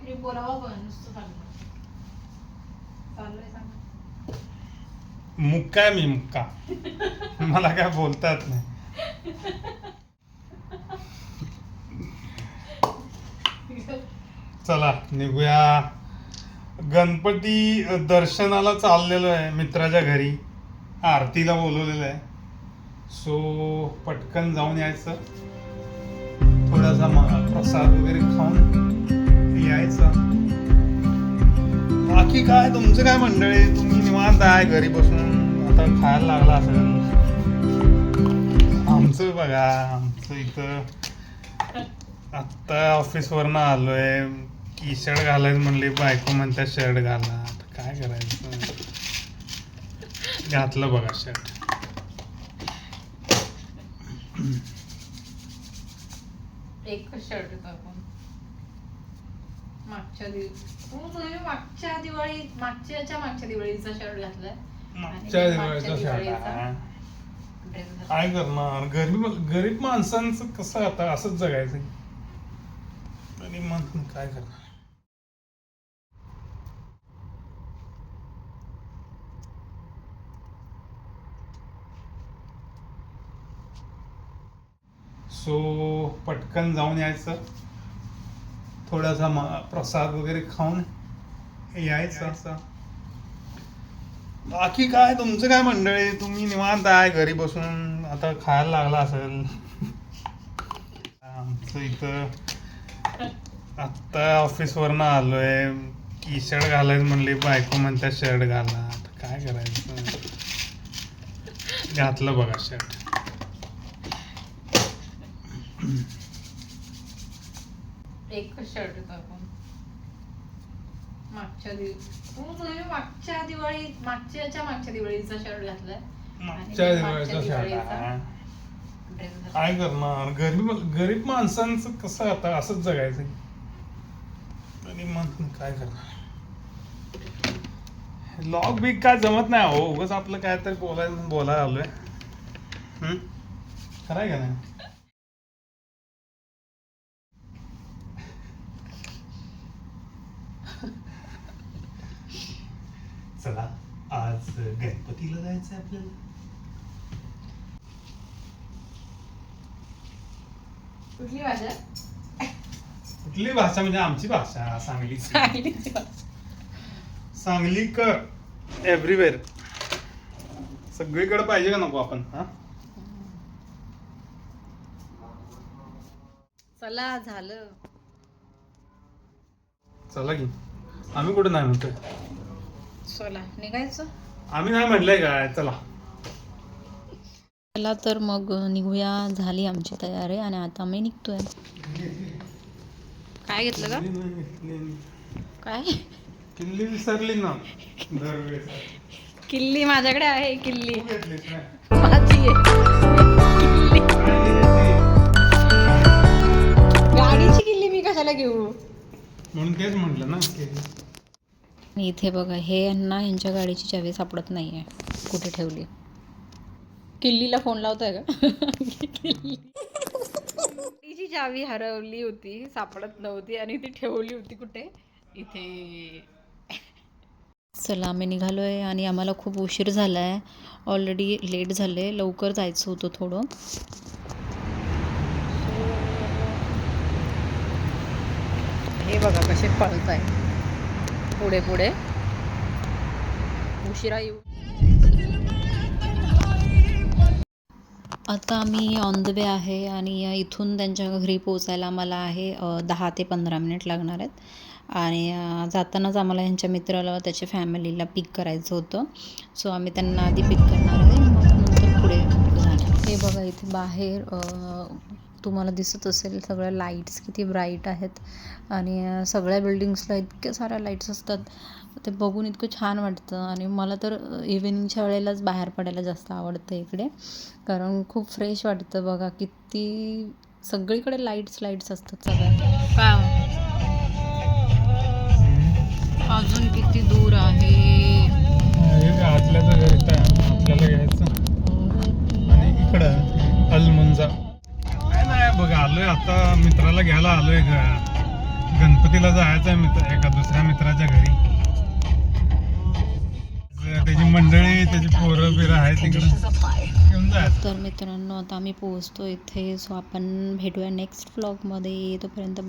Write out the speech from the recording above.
काहीतरी बोलावं पण नुसतं चाललं चाललंय सांग. मुक्का आहे मी मुक्का. मला काय बोलता येत नाही. चला निघूया. गणपती दर्शनाला चाललेलो आहे मित्राच्या घरी. आरतीला बोलवलेलं आहे. सो पटकन जाऊन यायचं. थोडासा प्रसाद वगैरे खाऊन. यायचं. बाकी काय तुमचं काय मंडळी? तुम्ही निवांत आहे घरी बसून. आता खायला लागला असेल. आमचं बघा आमचं इथं आत्ता ऑफिसवरनं आलोय. टी शर्ट घालायचं म्हणले बायको म्हणतात शर्ट घाला. काय करायचं? घातलं बघा शर्ट. एक शर्ट होता आपण. मागच्या दिवशी तुम्ही मागच्या दिवाळी मागच्याच्या मागच्या दिवाळीचा शर्ट घातलाय. मागच्या दिवाळीचा शर्ट काय करणार? गरीब गरीब माणसांचं कसं आता असंच जगायचं? गरीब माणसं काय करणार? सो पटकन जाऊन यायचं. थोडासा म- प्रसाद वगैरे खाऊन यायचं. असं बाकी काय तुमचं काय मंडळी? तुम्ही निवांत आहे घरी बसून आता खायला लागला असेल. आमचं इथं आत्ता ऑफिसवरनं आलोय. टी शर्ट घालायचं म्हणले बायको म्हणतात शर्ट घाला. आता काय करायचं? घातलं बघा शर्ट. एकच शर्ट होता आपण. मागच्या दिवशी तुम्ही मागच्या दिवाळी मागच्याच्या मागच्या दिवाळीचा शर्ट घातलाय. मागच्या दिवाळीचा शर्ट काय करणार? गरीब गरीब माणसांचं कसं आता असंच जगायचं? गरीब माणसं काय करणार? लॉग बिग काय जमत नाही हो उगाच आपलं काय तर बोलायला बोलायला आलोय. हम्म? खरं आहे का नाही चला गणपतीला जायचं आपल्याला. कुठली भाषा? कुठली भाषा? म्हणजे आमची भाषा सांगलीची सांगलीची भाषा. सांगलीकर एव्हरीवेअर सगळीकडे पाहिजे का नको आपण? हा? चला झालं. चला की. आम्ही कुठे नाही म्हणतोय? चला निघायचं? आम्ही नाही म्हटलंय काय चला. चला तर मग निघूया. झाली आमची तयारी आणि आता आम्ही निघतोय. काय घेतलं का काय? किल्ली विसरली ना. किल्ली माझ्याकडे आहे किल्ली. माझी. किल्ली. गाडीची किल्ली. मी कशाला घेऊ? म्हणून तेच म्हटलं ना आणि इथे बघा हे यांना यांच्या गाडीची चावी सापडत नाही आहे कुठे ठेवली? किल्लीला फोन लावतोय का? किल्ली गाडीची चावी हरवली होती सापडत नव्हती आणि ती ठेवली होती कुठे? इथे. चला आम्ही निघालो आहे आणि आम्हाला खूप उशीर झाला आहे ऑलरेडी लेट झालं लवकर जायचं होतं थोडं. हे बघा कसे पळत आहे पुढे पुढे. उशिरा येऊ. आता आम्ही ऑन द वे आहे आणि इथून त्यांच्या घरी पोचायला आम्हाला आहे दहा ते पंधरा मिनिट लागणार आहेत. आणि जातानाच आम्हाला ह्यांच्या मित्राला त्याच्या फॅमिलीला पिक करायचं होतं. सो आम्ही त्यांना आधी पिक करणार आहे. मग नंतर पुढे जाणार. हे बघा इथे बाहेर तुम्हाला दिसत असेल सगळ्या लाईट्स किती ब्राईट आहेत. आणि सगळ्या बिल्डिंग्सला इतक्या साऱ्या लाईट्स असतात. ते बघून इतकं छान वाटतं. आणि मला तर इव्हिनिंगच्या वेळेलाच बाहेर पडायला जास्त आवडतं इकडे. कारण खूप फ्रेश वाटतं बघा. किती सगळीकडे लाईट्स लाईट्स असतात सगळ्या. काय हो? अजून किती दूर आहे? आपल्याला घ्यायचं. आणि इकडं अलमुंजा बघा आलोय आता मित्राला घ्यायला आलोय गणपतीला जायचं आहे मित्र एका दुसऱ्या मित्राच्या घरी. त्याची मंडळी त्याची पोरं बिरं आहे तिकडे. तर मित्रांनो आता आम्ही पोहोचतो इथे. सो आपण भेटूया नेक्स्ट व्लॉगमध्ये तोपर्यंत